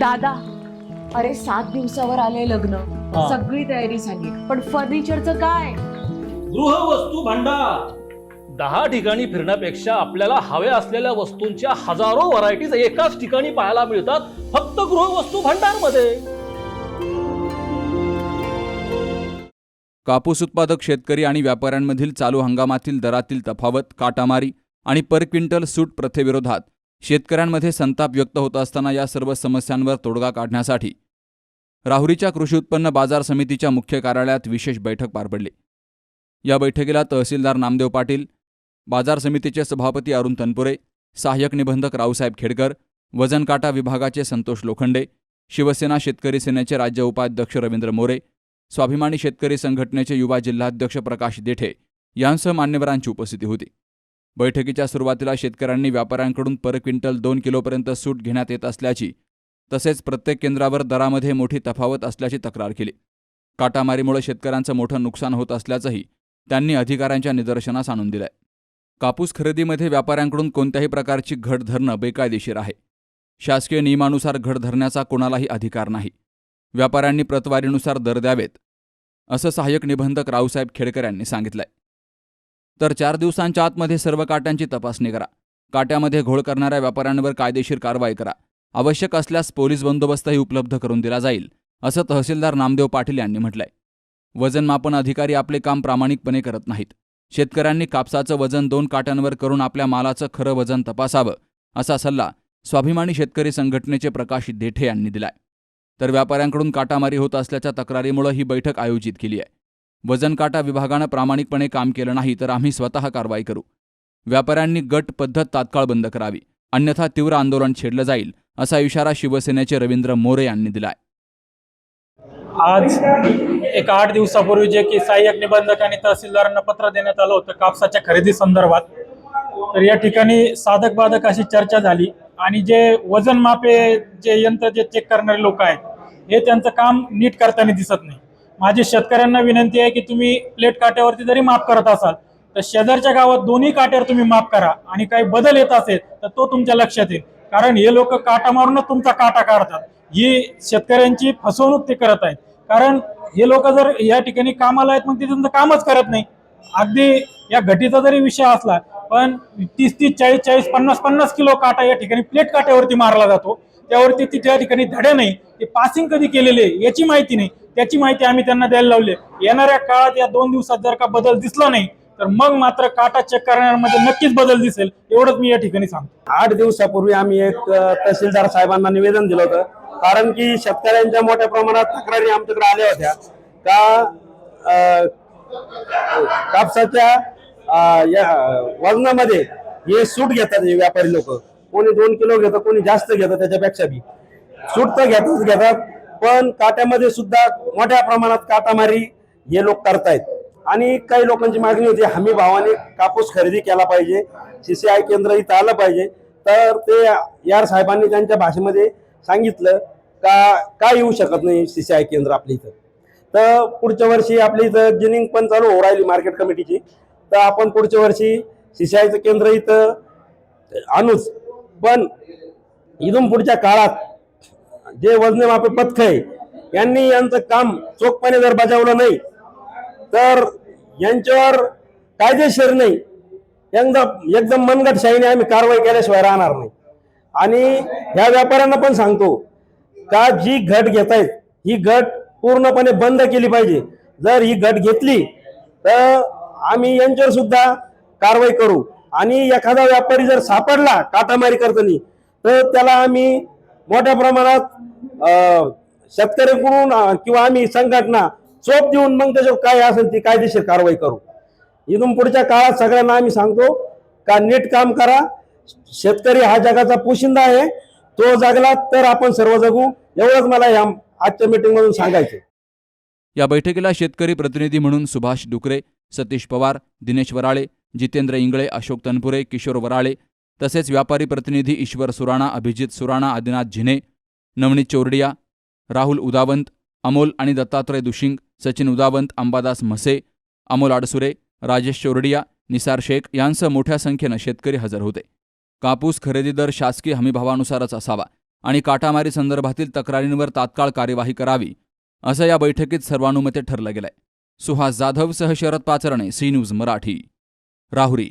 दादा अरे सात दिवसावर आले लग्न. हा. सगळी तयारी झाली. पण फर्निचरचं काय? गृहवस्तू भांडार. दहा ठिकाणी फिरण्यापेक्षा आपल्याला हव्या असलेल्या वस्तूंच्या हजारो व्हरायटीज एकाच ठिकाणी पाहायला मिळतात फक्त गृहवस्तू भांडारमध्ये. कापूस उत्पादक शेतकरी आणि व्यापाऱ्यांमधील चालू हंगामातील दरातील तफावत काटामारी आणि पर क्विंटल सूट प्रथेविरोधात शेतकऱ्यांमध्ये संताप व्यक्त होत असताना या सर्व समस्यांवर तोडगा काढण्यासाठी राहुरीच्या कृषी उत्पन्न बाजार समितीच्या मुख्य कार्यालयात विशेष बैठक पार पडली. या बैठकीला तहसीलदार नामदेव पाटील बाजार समितीचे सभापती अरुण तनपुरे सहाय्यक निबंधक रावसाहेब खेडकर वजनकाटा विभागाचे संतोष लोखंडे शिवसेना शेतकरी सेनेचे राज्य उपाध्यक्ष रवींद्र मोरे स्वाभिमानी शेतकरी संघटनेचे युवा जिल्हाध्यक्ष प्रकाश देठे यांसह मान्यवरांची उपस्थिती होती. बैठकीच्या सुरुवातीला शेतकऱ्यांनी व्यापाऱ्यांकडून पर क्विंटल दोन किलोपर्यंत सूट घेण्यात येत असल्याची तसेच प्रत्येक केंद्रावर दरामध्ये मोठी तफावत असल्याची तक्रार केली. काटामारीमुळे शेतकऱ्यांचं मोठं नुकसान होत असल्याचंही त्यांनी अधिकाऱ्यांच्या निदर्शनास आणून दिलंय. कापूस खरेदीमध्ये व्यापाऱ्यांकडून कोणत्याही प्रकारची घट धरणं बेकायदेशीर आहे. शासकीय नियमानुसार घट धरण्याचा कोणालाही अधिकार नाही. व्यापाऱ्यांनी प्रतवारीनुसार दर द्यावेत असं सहाय्यक निबंधक रावसाहेब खेडकर यांनी सांगितलंय. तर चार दिवसांच्या आतमध्ये सर्व काट्यांची तपासणी करा. काट्यामध्ये घोळ करणाऱ्या व्यापाऱ्यांवर कायदेशीर कारवाई करा. आवश्यक असल्यास पोलीस बंदोबस्तही उपलब्ध करून दिला जाईल असं तहसीलदार नामदेव पाटील यांनी म्हटलंय. वजन मापन अधिकारी आपले काम प्रामाणिकपणे करत नाहीत. शेतकऱ्यांनी कापसाचं वजन दोन काट्यांवर करून आपल्या मालाचं खरं वजन तपासावं असा सल्ला स्वाभिमानी शेतकरी संघटनेचे प्रकाश देठे यांनी दिलाय. तर व्यापाऱ्यांकडून काटामारी होत असल्याच्या तक्रारीमुळे ही बैठक आयोजित केली आहे. वजन काटा विभागानं प्रामाणिकपणे काम केलं नाही तर आम्ही स्वतः कारवाई करू. व्यापाऱ्यांनी गट पद्धत तात्काळ बंद करावी. अन्यथा तीव्र आंदोलन छेडलं जाईल असा इशारा शिवसेनेचे रवींद्र मोरे यांनी दिलाय. आज एक आठ दिवसापूर्वी जे की सहाय्यक निबंधक आणि तहसीलदारांना पत्र देण्यात आलं होतं कापसाच्या खरेदी संदर्भात. तर या ठिकाणी साधक बाधक अशी चर्चा झाली आणि जे वजन मापे जे यंत्र जे चेक करणारे लोक आहेत हे त्यांचं काम नीट करताना दिसत नाही. माझी शेतकऱ्यांना विनंती आहे की तुम्ही प्लेट काट्यावरती जरी माफ करत असाल तर शेजारच्या गावात दोन्ही काट्यावर तुम्ही माफ करा आणि काही बदल येत असेल तर तो तुमच्या लक्षात येईल. कारण हे लोक काटा मारूनच तुमचा काटा काढतात. ही शेतकऱ्यांची फसवणूक ते करत आहेत. कारण हे लोक जर या ठिकाणी कामाला आहेत मग ते तुमचं कामच करत नाही. अगदी या घटीचा जरी विषय असला पण तीस तीस चाळीस चाळीस पन्नास पन्नास किलो काटा या ठिकाणी प्लेट काट्यावरती मारला जातो. त्यावरती ती त्या ठिकाणी धडे नाही. ते पासिंग कधी केलेले आहे याची माहिती नाही. त्याची माहिती आम्ही त्यांना द्यायला लावली. येणाऱ्या काळात या दोन दिवसात जर का बदल दिसला नाही तर मग मात्र काटा चेक करण्यामध्ये नक्कीच बदल दिसेल एवढंच मी या ठिकाणी सांगतो. आठ दिवसापूर्वी आम्ही एक तहसीलदार साहेबांना निवेदन दिलं होतं. कारण की शेतकऱ्यांच्या मोठ्या प्रमाणात तक्रारी आमच्याकडे आल्या होत्या. का कापसाच्या या वजनामध्ये हे सूट घेतात हे व्यापारी लोक. कोणी दोन किलो घेतात कोणी जास्त घेतं त्याच्यापेक्षा बी. सूट तर घेतच घेतात. पण काट्यामध्ये सुद्धा मोठ्या प्रमाणात काटामारी हे लोक करतायत. आणि काही लोकांची मागणी होती हमी भावाने कापूस खरेदी केला पाहिजे सीसीआय केंद्र इथं आलं पाहिजे. तर ते यार साहेबांनी त्यांच्या भाषेमध्ये सांगितलं का काय येऊ शकत नाही सीसीआय केंद्र आपल्या इथं? तर पुढच्या वर्षी आपल्या इथं जिनिंग पण चालू हो राहिली मार्केट कमिटीची. तर आपण पुढच्या वर्षी सीसीआयचं केंद्र इथं आणूच. पण इथून पुढच्या काळात जे वजनमापी पथक आहे यांनी यांचं काम चोखपणे जर बजावलं नाही तर यांच्यावर कायदेशीर नाही. एकदम एकदम मनगटशाहीने आम्ही कारवाई केल्याशिवाय राहणार नाही. आणि ह्या व्यापाऱ्यांना पण सांगतो का जी घट घेत आहेत ही घट पूर्णपणे बंद केली पाहिजे. जर ही घट घेतली तर आम्ही यांच्यावर सुद्धा कारवाई करू. आणि एखादा व्यापारी जर सापडला काटामारी करताना तर त्याला आम्ही मोठ्या प्रमाणात अं, शेतकऱ्यांकडून किंवा आम्ही संघटना चोप देऊन मग त्याच्यावर काय असेल ती कायदेशीर कारवाई करू. इथून पुढच्या काळात सगळ्यांना आम्ही सांगतो का नीट काम करा. शेतकरी हा जगाचा पोशिंदा आहे. तो जगला तर आपण सर्व जगू. एवढंच मला या आजच्या मीटिंगमधून सांगायचं या बैठकीला शेतकरी प्रतिनिधी म्हणून सुभाष डुकरे सतीश पवार दिनेश वराळे जितेंद्र इंगळे अशोक तनपुरे किशोर वराळे तसेच व्यापारी प्रतिनिधी ईश्वर सुराणा अभिजित सुराणा आदिनाथ झिने नवनीत चोरडिया राहुल उदावंत अमोल आणि दत्तात्रय दुशिंग सचिन उदावंत अंबादास म्हसे अमोल आडसुरे राजेश चोरडिया निसार शेख यांसह मोठ्या संख्येनं शेतकरी हजर होते. कापूस खरेदी दर शासकीय हमीभावानुसारच असावा आणि काटामारी संदर्भातील तक्रारींवर तात्काळ कार्यवाही करावी असं या बैठकीत सर्वानुमते ठरलं गेलंय. सुहास जाधव सह शरद पाचरणे सी न्यूज मराठी. राहुरी